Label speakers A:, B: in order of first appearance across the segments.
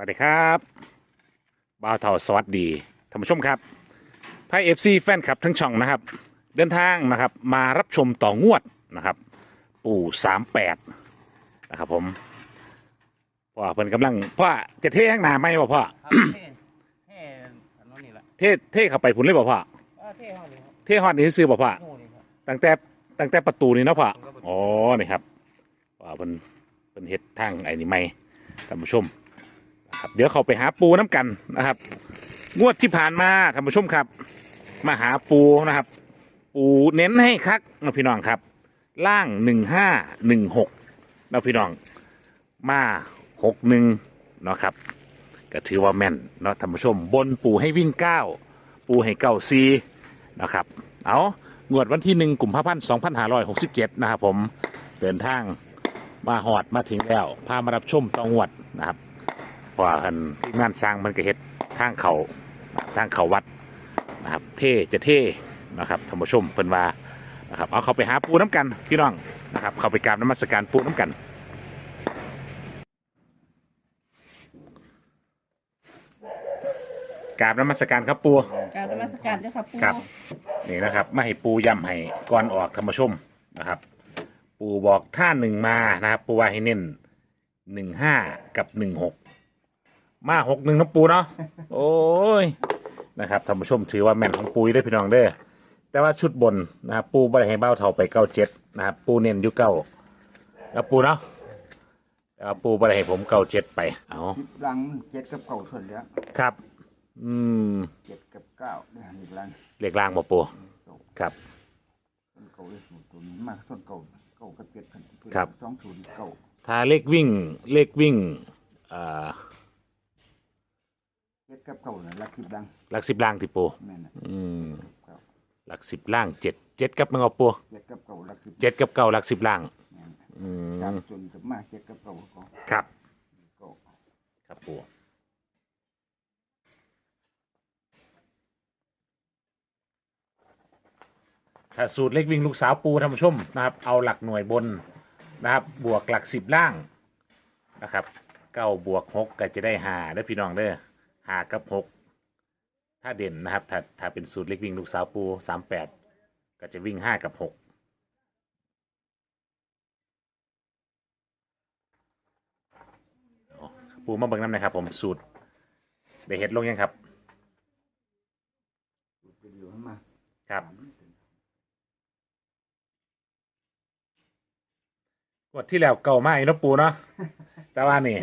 A: วัสดีครับบ่าวเท่าสวัสดีท่านผู้ชมครับไพ่เอฟซีแฟนคลับทั้งช่องนะครับ เดินทางนะครับมารับชมต่องวดนะครับ ปู่สามแปดนะครับผมพ่อเพิ่นกำลังพ่อจะเทข้างหน้าไหมบ่พ่อ
B: ครับเท่เท่ถนนนี่แหละ
A: เทเทเข้าไปพุ่นเลยบ่พ่อ
B: เออเท่ห้องนี้ครับ
A: เทฮอดนี่ซื้อบ่พ่อ
B: นู่นนี่ครับ
A: ตั้งแต่ตั้งแต่ประตูนี่เนาะพ่ออ๋อนี่ครับว่าเพิ่นเพิ่นเฮ็ดทางไอ้นี่ใหม่ท่านผู้ชมนะ ครับเดี๋ยวเขาไปหาปูน้ำกันนะครับ งวดที่ผ่านมาท่านผู้ชมครับ มาหาปูนะครับ ปูเน้นให้คักนะพี่น้องครับ ล่างหนึ่งห้าหนึ่งหกนะพี่น้องมาหกหนึ่งเนาะครับก็ถือว่าแม่นเนาะท่านผู้ชม บนปูให้วิ่งเก้าปูให้เก้าซีนะครับ เอางวดวันที่หนึ่งกลุ่มพระพันสองพันห้าร้อยหกสิบเจ็ดนะครับผมเดินทางมาหอดมาถึงแล้ว พามารับชมตองวดนะครับ พราะว่าคันที่งานสร้างมันก็เฮ็ดทางเขานะครับทางเขาวัดนะครับเท่จะเท่นะครับท่านผู้ชมเพิ่นว่านะครับเอาเขาไปหาปูน้ำกันพี่น้องนะครับ เขาไปกราบน้ำมัสการปูน้ำกันกราบน้ำมัสการครับปู
C: กรารนมัสการเจ้าค่ะปู
A: ครับนี่นะครับมาให้ปูย้ำให้ก่อนออกธรรมชมนะครับ ปูบอกท่าหนึ่งมานะครับ ปูว่าให้เน้นหนึ่งห้ากับหนึ่งหก มาหกหนึ่งนะปูเนาะโอ้ยนะครับธรรมชมถือว่าแม่นของปูได้อพี่น้องเด้อแต่ว่าชุดบนนะครับปูบริให้เบ้าเท่าไปเก้าเจ็ดนะครับปูเน้นอยุเก้าแล้วปูเนาะแต่ว่าปูบริให้ผมเก้าเจ็ดไปเอา
D: ลังมันเจ็ดกับเก้าส่วนแล้ว
A: ครับ อืม
D: เจ็ดกับเก้าเนี่ยอีกลัง
A: เลขล่างบ่ปูครับ
D: ส่วนเก้าเลยสูตรตัวนี้มากส่วนเก้าเก้ากับเจ็ดกันเพื่อ
A: ครับ
D: สองศูนย์เก้า
A: ถ้าเลขวิ่งเลขวิ่งอ่า
D: เจ็ดกับเก้าเนี่ยรักสิบลัง
A: หลักสิบล่างที่ปู
D: แม่นน่ะ
A: อืม
D: เก้า
A: หลักสิบล่างเจ็ดเจ็ดกับมังเอาปู
D: เจ็ดกับเก้ารักสิบ
A: เจ็ดกับเก้าหลักสิบล่าง
D: แม่นน่ะ
A: อื
D: สาม
A: ม
D: ส่วนกับมากเจ็ดกับเก้าก็
A: ครับ
D: เก้า
A: ครับปูถ้าสูตรเลขวิ่งลูกสาวปูท่านผู้ชมนะครับ เอาหลักหน่วยบนนะครับ บวกหลักสิบล่างนะครับเก้าบวกหกก็จะได้หาได้อพี่น้องเด้อ หากับหกถ้าเด่นนะครับ ถ้าถ้าเป็นสูตรเลขวิ่งลูกสาวปูสามแปดก็จะวิ่งห้ากับหกอ๋อปูมาเบิ่งน้ำหนะครับผมสูตรได้เห็ดลงยังครับ
D: สูตรไปอยู่ให้มา
A: ครับงวดที่แล้วเก่ามากเนาะปูเนาะแต่ว่านี่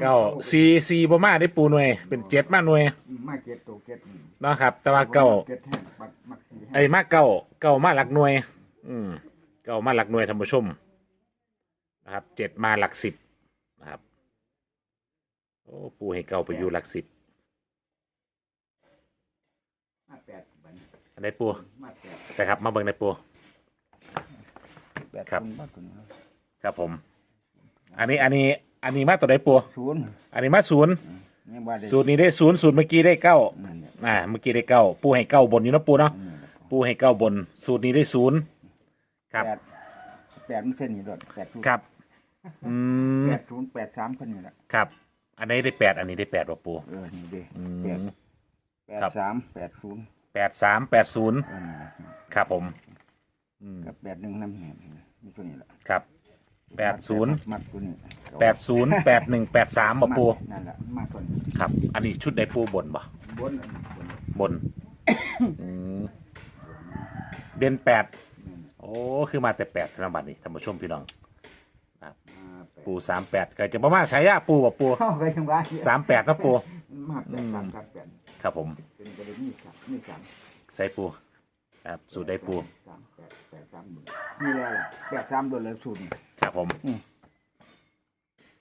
A: เก่าซีซีบ่มาได้ปูหน่วย เป็นเจ็ดมาหน่วย
D: อืมมากเจ็ดตัวเจ็ดนี่
A: เนาะครับ แต่ว่าเก่า
D: เจ็ดแห้งปักมักสี่แห้ง
A: ไอ้มาเก่าเก่ามาหลักหน่วย อืมเก่ามาหลักหน่วยท่านผู้ชมนะครับเจ็ดมาหลักสิบนะครับโอ้ปูให้เก่าไปอยู่หลักสิบ
D: มาแปดบัดน
A: อันไหนปู
D: มาแปด
A: แต่ครับ มาเบิ่งในปู
D: แปด
A: ครับ
D: นมากกว่านี้
A: ครับผม อันนี้อันนี้ อันนี้มาตัวไหนปู
D: ศูนย์
A: อันนี้มาศูนย์
D: ยังว่าได้
A: สูตรนี้ได้ศูนย์สูตรเมื่อกี้ได้เก้า
D: นั่นเนี่ย
A: อ่า เมื่อกี้ได้เก้าปูให้เก้าบนอยู่เนาะปูเนาะ
D: อืม
A: ปูให้เก้าบน สูตรนี้ได้ศูนย์ครับ
D: แปดแปดมันเส้นนี่ด้วยแปดศูนย์
A: ครับอืม
D: แปดศูนย์แปดสามคนนี่แหละ
A: ครับ อันนี้ได้แปดอันนี้ได้แปดว่ะปู
D: เออนี่เด้
A: อื
D: แปด
A: ม
D: แปด
A: ครับ
D: สามแปดศูนย์
A: แปดสามแปดศูนย์
D: เออนี่แหละ
A: ครับผม อืม
D: กับแปดหนึ่งน้ำเหี่ยมีตัวนี้แหละ
A: ครับ แปดศูนย์
D: มัดตัวนี้
A: แปดศูนย์แปดหนึ่งแปดสามบ่ปู
D: นั่นแหละมาตัวนี้
A: ครับ อันนี้ชุดได้ปูบนบ่
D: บนอันนี้บน
A: บนอืมเด่นแปดโอ้คือมาแต่แปดธนบัตรนี่ท่านผู้ชมพี่น้อง
D: มาแปด
A: ปูสามแปดก็จะประมาณฉายาปูบ่ปู
D: เข้ากันยังว่า
A: สามแปดนะปู
D: มาแปดสามสามแปด
A: ครับผม
D: เป็นกระเด็นนี่สามนี่สาม
A: ใส่ปูครับสูตรได้ปู
D: สามแปดแปดสามหมื่นนี่แหละแปดสามโดนเลยสูตรนี่
A: ครับ ผม
D: อืม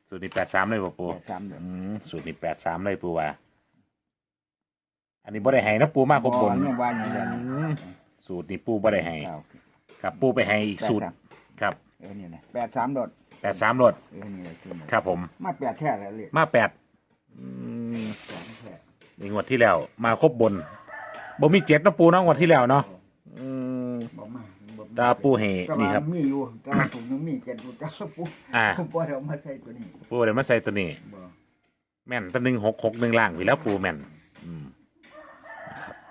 A: สูตรนี้แปดสามเลยบ่ปู
D: แปดสามเดือน
A: อืมสูตรนี้แปดสามเลยปูว่า อันนี้บ่ได้ให้นะปูมากครบบน
D: ยังว่าอย่างเดียว
A: อืมสูตรนี้ปูบ่ได้ให้
D: ครับ
A: ครับปูไปให้อีกสูตรครับ
D: เออนี่นะแปดสามโดด
A: แปดสามรถ
D: เออนี่แหละคือมัน
A: ครับผม
D: มาแปดแท้แล้วเลย
A: มาแปดอืม
D: สองแท้
A: ในงวดที่แล้ว มาครบบนบ่มีเจ็ดเนาะปูเนาะงวดที่แล้วเนาะอืม
D: บอกมาบอกม
A: ตาปูให้
D: แต่
A: นี่
D: ว่า
A: ครับ
D: มีอยู่แต่ว่าผมยังมีเจ็ดอยู่แต่ปู
A: อ่า
D: ผมปล่อยเอามาใส่ตัวนี้
A: ปูเดี๋ยวมาใส่ตัวนี้
D: บ่
A: แม่นแตะหนึ่งหกหกหนึ่งล่างไปแล้วปูแม่นอืม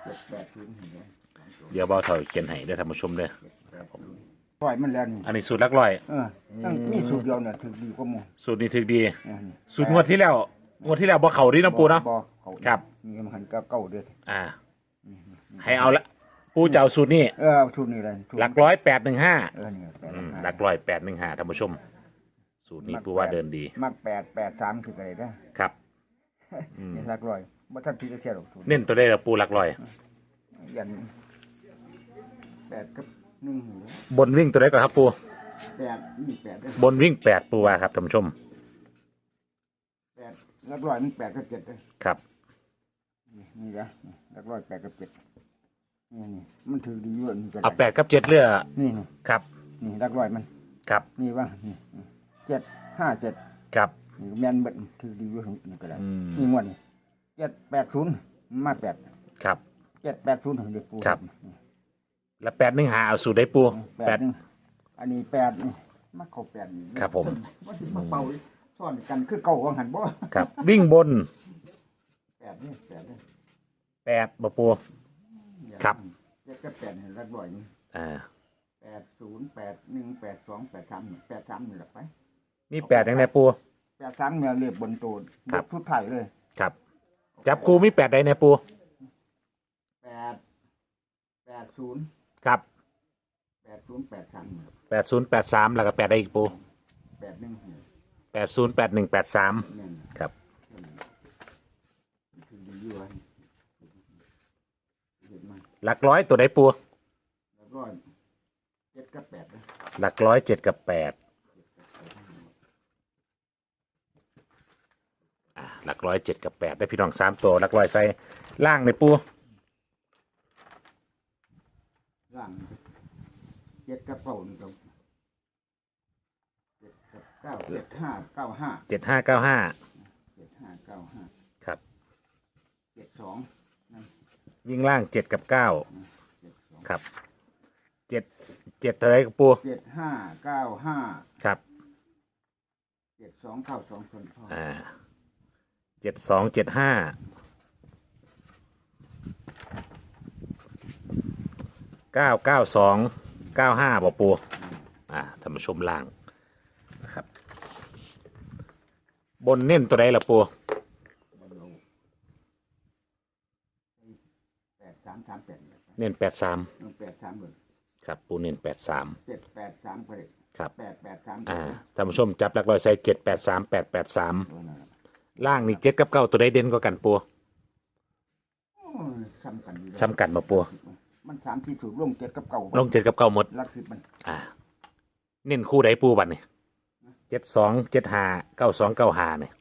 D: เจ็ดแปดศูนย์เห็นไหมสองตัว
A: เดี๋ยวเบาเถอยเขียนให้เด้อท่านผู้ชมเด้อ
D: เจ็ดแปดศูนย์ปล่อยมันแล้วนี่
A: อันนี้สูตรหลักร้อย
D: เออตั้งมีสูตรเดียวเนี่ยถึงดีกว่าหมู
A: สูตรนี้ถึกดี
D: เนี่ยนี่
A: สูตรงวดที่แล้วงวดที่แล้วบ่เขาดีเนาะปูเนาะ
D: บ่เขา
A: ครับ
D: มีมันหันก็เก้าเด้อ
A: อ่า ให้เอาละ ปูจะเอาสูตรนี้
D: เออเอาสูตรนี้เลยสูตร
A: หลักร้อยแปดหนึ่งห้า
D: เออนี่แปด
A: หลักร้อยแปดหนึ่งห้าท่านผู้ชม สูตรนี้ปูว่าเดินดี
D: มักแปดแปดสามถึงอะไรนะครับนี่หลักร้อยบ่ทันที่จะเสียหรอกสูตร
A: เน้นตัวได้ละปูหลักร้อย
D: ยันแปดกับหนึ่งอยู่
A: บนวิ่งตัวได้ก่อนครับปู
D: แปดนี่แปดเด้อบ
A: นวิ่งแปดปูว่าครับท่านผู้ชม
D: แปดหลักร้อยมันแปดกับเจ็ดเด้อ
A: ครับ
D: นี่นี่นะนี่หลักร้อยแปดกับเจ็ด นี่นี่มันถือดีอยู่นี่ก็
A: เอาแป
D: ได้
A: ดกับเจ็ดเรือ
D: นี่นี่
A: ครับ
D: นี่หลักร้อยมัน
A: ครับ
D: นี่ว่านี่นี่เจ็ดห้าเจ็ด
A: ครับ
D: นี่แม่นเบิดถือดีอยู่นี่ก็ได้
A: อืม
D: นี่งวดนี่เจ็ดแปดศูนย์มาแปด
A: ครับ
D: เจ็ดแปดศูนย์ถึงเด็กปู
A: ครับ
D: นี่
A: แล้วแปดหนึ่งหาเอาสูตรได้ปู
D: แป
A: แป
D: ด
A: ด
D: หนึงอันนี้แปดนี่มาเข้าแปดนี่
A: ครับผม
D: ว่าสิมาเป่าซ่อนกันคือเก่าของหันบ่
A: ครับ วิ่งบน
D: แปดนี่แปดนี่
A: แปดบ่ปู ครับ
D: เจ็ดกับแปดเห็นรักบ่อยนี่
A: อ่า
D: แปดศูนย์แปดหนึ่งแปดสองแปดสามแปดสามนี่แหละไป
A: มีแปดยังไงปู
D: แปดสามเนี่ยเรียบบนตัว
A: ครับ
D: ทุกไทายเลย
A: ครับ จับครูมีแปดใดในปู
D: แปดแปดศูนย์
A: ครับ
D: แปดศูนย์แปดสาม
A: แปดศูนย์แปดสามแล้วก็แปดได้อีกปู
D: แปดหนึ่งเนี่ย
A: แปดศูนย์แปดหนึ่งแปดสาม
D: เนี่ย
A: ครับ
D: คือดีอยู่ว่าเห็นไหม
A: หลักร้อยตัวใดปู
D: แล้วก็เจ็ดกับแปดนะ
A: หลักร้อยเจ็ดกับแปดอ่าหลักร้อยเจ็ดกับแปดได้พี่น้องสามตัวหลักร้อยใส่ล่างในปู
D: ร่างเจ็ดกับเก้านี่ก็เจ็ดกับเก้าเจ็ดห้าเก้าห้า
A: เจ็ดห้าเก้าห้า
D: เจ็ดห้าเก้าห้า
A: ครับ
D: เจ็ดสอง
A: วิ่งล่างเจ็ดกับเก้า
D: เจ็ดสอง
A: ครับเจ็ดเจ็ดอะไรกับปู
D: เจ็ดห้าเก้าห้า
A: ครับ
D: เจ็ดสองเก้าสองคนพ่อ
A: อ่าเจ็ดสองเจ็ดห้าเก้าเก้าสองเก้าห้าบอปูอ่าท่านผู้ชมล่างนะครับ บนเน้นตัวใดล่ะปู
D: แล้วเราแปดสามสามแปด
A: เน้นแปดสาม
D: แปดสามเลย
A: ครับปูเน้นแปดสาม
D: เจ็ดแปดสามก็ได้
A: ครับ
D: แปดแปดสาม
A: อ่าท่านผู้ชมจับหลักร้อยใส่เจ็ดแปดสามแปดแปดสาม
D: เออนั่นแหละ
A: ล่างนี่เจ็ดกับเก้าตัวใดเด่นก็กันปู
D: โอ้ยซ้ำกันอยู่แล้ว
A: ซ้ำกันมาปู
D: มันสามที่ถูกลงเจ็ดกับเก่า
A: ลงเจ็ดกับเก้าหมด
D: ลักสิบมัน
A: อ่า เน้นคู่ใดปูบัตนี่เจ็ดสองเจ็ดห้าเก้าสองเก้าห้าเนี่ย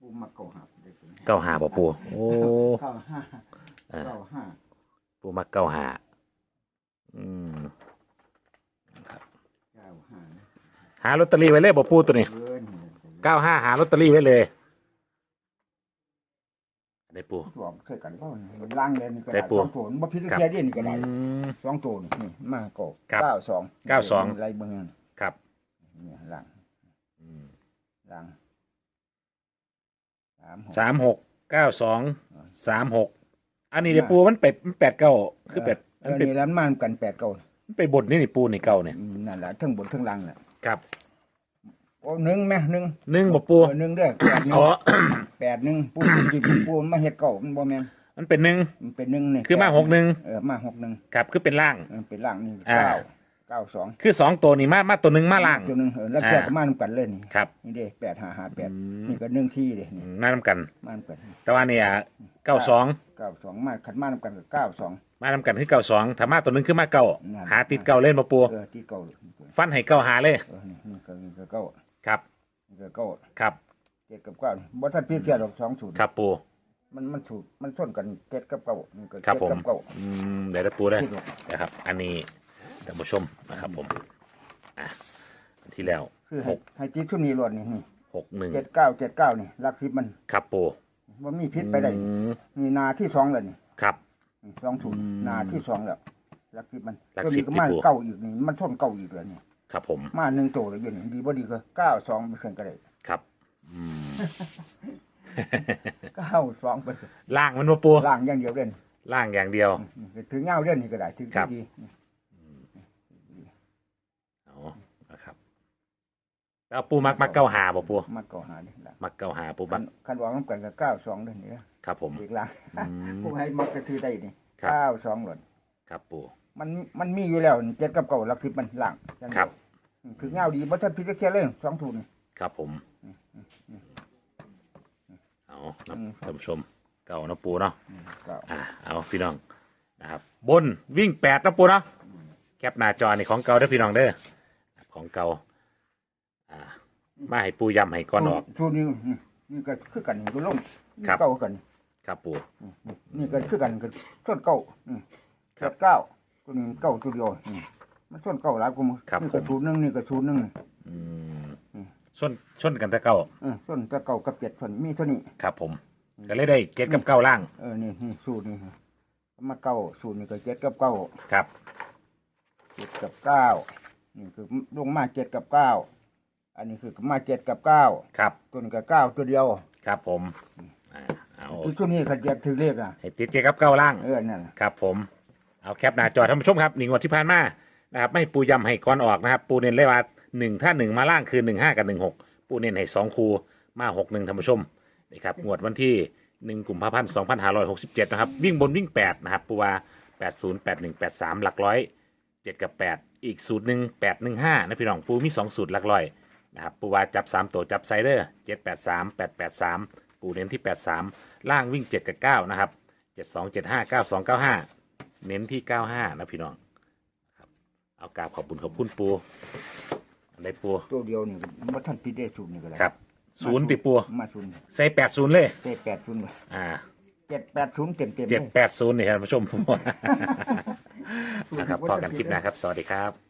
D: ปูมาเก่าหาได้ถึง
A: เก้าห้าบ่ปูโอ้
D: เก้าห้า
A: อ่า
D: เก้าห้า
A: ปูมาเก้าห้าอืม
D: เก้าห้านะ
A: หาลอตเตอรี่ไว้เลยบ่ปูตัวนี้
D: เกิน
A: เก้าห้าหาลอตเตอรี่ไว้เลยได้ปู
D: สวมเคยกันก็ล่างเลยนี่ก็
A: ได้
D: ได้
A: ปู
D: สองตัวบ่พิษ
A: ครับ
D: แค่เดียวนี่ก็ได้
A: อืม
D: สองตัวนี่นี่มาเก่า
A: ครับ
D: เก้าสอง
A: เก้าสอง
D: ไรเบิ่งนั่น
A: ครับ
D: นี่ล่าง
A: อืม
D: ล่างสามหก
A: สามหกเก้าสองสามหก อันนี้เดี๋ยวปูมันเป็ดมันแปดเก้าคือเป็ด
D: เอ
A: มัน
D: อ
A: เป็น
D: นี่แล้วมันกันแปดเก้า
A: มันไปบดนี่นี่ปูนี่เก้าเนี่ย
D: อืมนั่นแหละทั้งบนทั้งล่างแหละ
A: ครับ
D: โอ้หนึ่งไหมหนึ่ง
A: หนึ่งบ่ปู
D: เออหนึ่งเด้อแปดหนึ่ง
A: อ๋อ
D: แปดหนึ่งปูจิบปูมันมาเฮ็ดเก่ามันบ่แม่น
A: มันเป็นหนึ่ง
D: มันเป็นหนึ่งนี่
A: คือมาหกหนึ่ง
D: เออมาหกหนึ่ง
A: ครับคือเป็นล่าง
D: เออเป็นล่างนี่
A: อ่า
D: เก้าเก้าสอง
A: คือสองตัวนี่มามาตัวหนึ่งมาล่าง
D: ตัวหนึ่งเออแล้วแค่ก็มานำกันเลยนี่
A: ครับ
D: นี่เด้แปดห้าห้าแปด
A: อืม
D: นี่ก็หนึ่งที่เด้นี่
A: มานำกัน
D: มานำกัน
A: แต่ว่าเนี่ยเก้าสอง
D: เก้าสองมาขัดมานำกันกับเก้าสอง
A: มานำกันคือเก้าสองถ้ามาตัวหนึ่งคือมาเก้า
D: นั่น
A: หาติดเก้าเล่นมาปู
D: เออที่เก้า
A: ฟันให้เก้าหาเลย
D: เออนี่นี่ก็นี่ก็เก้า
A: ครับ
D: นี่ก็เก้า
A: ครับ
D: เจ็ดกับเก้านี่บ่ทันเปลี่ยนเสียดอกสองสูตร
A: ครับปู
D: มันมันสูตรมันส้นกันเจ็ดกับเก้านี่ก็
A: ครับ
D: เจ็ด
A: ผม
D: กับเก้า
A: อืมเดี๋ยวได้ปูได้
D: ที่เดียว
A: นะครับ อันนี้ท่านผู้ชมนะครับผมอะอันที่แล้ว
D: คือ
A: ห
D: ให้
A: ก
D: ให้ติดชุดนี้รวดนี่นี่
A: หกหนึ่ง
D: เจ็ดเก้าเจ็ดเก้านี่ลักทิพมัน
A: ครับปู
D: ว่ามีพิษไปได้
A: อืม
D: นี่นาที่สองเลยนี่
A: ครับ
D: นี่สองสูตร
A: อืม
D: นาที่สองแล้วลักทิพมัน
A: หลัก
D: ตัว
A: สิ
D: นี้
A: บ
D: ก็
A: ที่
D: มา
A: ปู่
D: เก้าอีกนี่มันส้นเก้าอีกเลยนี่
A: ครับผม
D: มาหนึ่งโตเลยอยู่นี่ดีบ่ดีก็เก้าสองเปอร์เซ็นต์ก็ได้
A: ครับอืม
D: เก้าสองเป็น
A: ล่างมันมาปู
D: ล่างอย่างเดียวเด่น
A: ล่างอย่างเดียว
D: ถึงเงาเด่นนี่ก็ได้ถึง
A: ครับ
D: ดี
A: เอานะครับ แล้วปูมักมักเก้าหาบ่ปู
D: มาเก่าหาดิล่ะ
A: มักเก้าหาปู
D: คั
A: มั
D: น
A: ก
D: คันวางน้ำกันกับเก้าสองเด่นนี่นะครับ
A: ผม
D: อีกล่าง
A: อืม
D: ผู้ให้มักกระทือได้นี่
A: ครับ
D: เก้าสองหล่น
A: ครับปู
D: มันมันมีอยู่แล้วเจ็ดกับเก่าหลักสิบมันล่างอย่างเดียว
A: ครับ
D: ถึงเงาดีบ่ทันพิจารณาเลยสองทุน
A: ครับผมเอานะ
D: อืม
A: ท่านผู้ชมเก่านะปูเนาะ
D: เก้า
A: อ่าเอาพี่น้องนะครับ บนวิ่งแปดนะปูเนาะแคปหน้าจอนี่ของเก่าเด้อพี่น้องเด้อของเก่าอ่า มาให้ปูย้ำให้ก่อนออก
D: ทุนนี้นี่นี่ก็คือกันนี่ก็ลงนี่
A: ครับ
D: เก้ากัน
A: ครับปู
D: นี่ก็คือกันก็ส่วนเก้าอืม
A: ครั
D: เจ็
A: บ
D: ดเก้าตัวนี้เก้าตัวเดียวอืมมันส่วนเก้าหลายกว่ามึง
A: ครับ
D: นี่ก็
A: ผม
D: ทุนหนึงนี่ก็ทุนหนึง
A: อืม
D: อืม
A: ชนชนกันแต่เก่า
D: เออส่วนแตะเก้ากับเจ็ดส่วนมีเท่านี้
A: ครับผม ก็เลยได้เก็ตกับเก้าล่าง
D: เออนี่นี่สูตรนี่มาเก้าสูตรนี่ก็เจ็ดกับเก้า
A: ครับ
D: เจ็ดกับเก้านี่คือลงมาเจ็ดกับเก้า อันนี้คือมาเจ็ดกับเก้า
A: ครับ
D: ตัวนี้ก็เก้าตัวเดียว
A: ครับผมอ่าเอา
D: ที่ตัวนี้เขาจะถือเลขอะ
A: ให้ติดเก็ตกับเก้าล่าง
D: เออนั่นน่ะ
A: ครับผมเอาแคปหน้าจอท่านผู้ชมครับหนึ่งวันที่ผ่านมานะครับไม่ให้ปูย้ำให้ก่อนออกนะครับ ปูเน้นเลยว่าหนึ่งถ้าหนึ่งมาล่างคือหนึ่งห้ากับหนึ่งหกปูเน้นให้สองคูมาหกหนึ่งท่านผู้ชมนี่ครับงวดวันที่หนึ่งกุมภาพันธ์สองพันห้าร้อยหกสิบเจ็ดนะครับ วิ่งบนวิ่งแปดนะครับ ปูว่าแปดศูนย์แปดหนึ่งแปดสามหลักร้อยเจ็ดกับแปดอีกสูตรหนึ่งแปดหนึ่งห้านะพี่น้องปูมีสองสูตรหลักร้อย นะครับปูว่าจับสามตัวจับไซเดอร์เจ็ดแปดสามแปดแปดสามปูเน้นที่แปดสามล่างวิ่งเจ็ดกับเก้านะครับเจ็ดสองเจ็ดห้าเก้าสองเก้าห้าเน้นที่ 95 นะพี่น้องครับเอากราบขอบคุณขอบคุณปูอันใดปู
D: ตัวเดียวนี่มาท่านพิดได้สูตรนี่ก็ได้
A: ครับศูนย์ติปู
D: มาศูนย์
A: ใส่80 เลย
D: เจ็ดแปดศูนย์
A: อ่า
D: เจ็ดแปดศูนย์เต็มเต็ม
A: 780นี่ครับท่านผู้ชมนะครับพอกันคลิปหนะครับ สวัสดีครับ